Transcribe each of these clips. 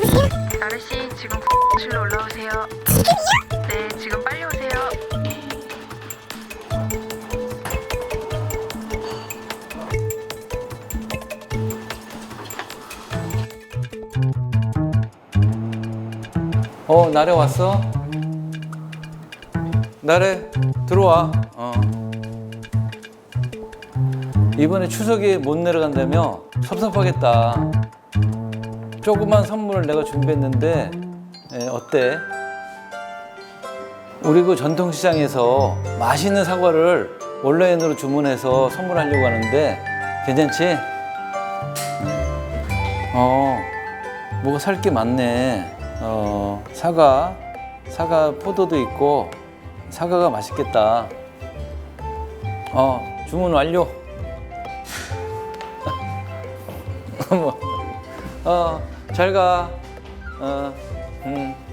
여보세요? 나르 씨 지금 실로 올라오세요. 지금이요? 네, 지금 빨리 오세요. 어, 나래 왔어? 나래 들어와. 어. 이번에 추석에 못 내려간다며 섭섭하겠다. 조그만 선물을 내가 준비했는데 에, 어때? 우리 그 전통시장에서 맛있는 사과를 온라인으로 주문해서 선물하려고 하는데 괜찮지? 어, 뭐가 살 게 많네. 어, 사과, 사과 포도도 있고 사과가 맛있겠다. 어, 주문 완료. 뭐, 어, 잘 가. 어, 음.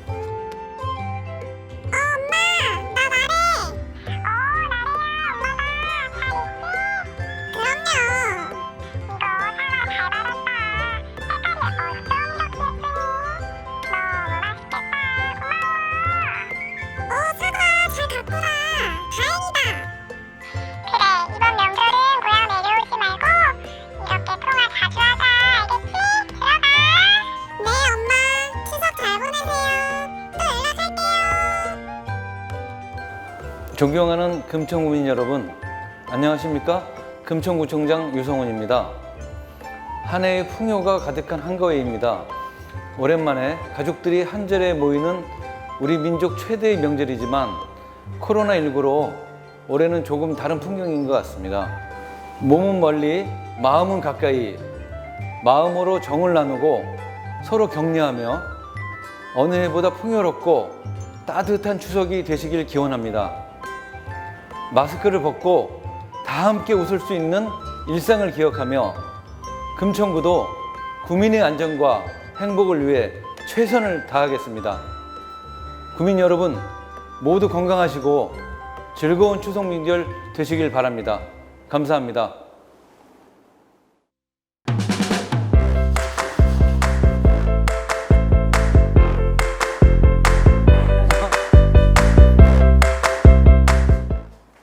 존경하는 금천구민 여러분, 안녕하십니까? 금천구청장 유성훈입니다. 한 해의 풍요가 가득한 한가위입니다. 오랜만에 가족들이 한절에 모이는 우리 민족 최대의 명절이지만 코로나19로 올해는 조금 다른 풍경인 것 같습니다. 몸은 멀리, 마음은 가까이, 마음으로 정을 나누고 서로 격려하며 어느 해보다 풍요롭고 따뜻한 추석이 되시길 기원합니다. 마스크를 벗고 다 함께 웃을 수 있는 일상을 기억하며 금천구도 구민의 안전과 행복을 위해 최선을 다하겠습니다. 구민 여러분 모두 건강하시고 즐거운 추석 명절 되시길 바랍니다. 감사합니다.